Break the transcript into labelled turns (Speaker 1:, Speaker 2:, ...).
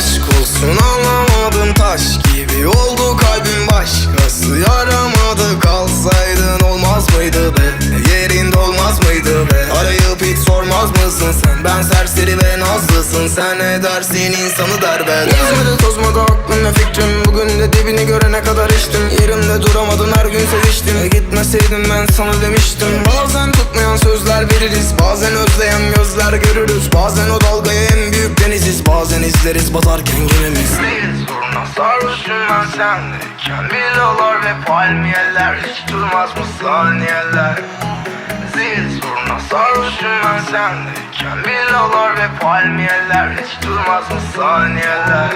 Speaker 1: Aşk olsun anlamadım taş gibi oldu kalbim. Başkası yaramadı kalsaydın olmaz mıydı be? Yerinde olmaz mıydı be? Arayıp hiç sormaz mısın sen? Ben serseri ve nazlısın sen ne dersin? İnsanı derbeder Gezmedi tozmadı aklım ve fikrim. Bugün de dibini görene kadar içtim. Yerimde duramadın her gün seviştim. E Gitmeseydim ben sana demiştim. Bazen tutmayan sözler veririz Bazen özleyen gözler görürüz. Bazen o izleriz batarken gemimiz
Speaker 2: sarhoşum ben sendeyken Villalar ve palmiyeler Hiç durmaz mı saniyeler? Zil soruna sarhoşum ben sendeyken Villalar ve palmiyeler Hiç durmaz mı saniyeler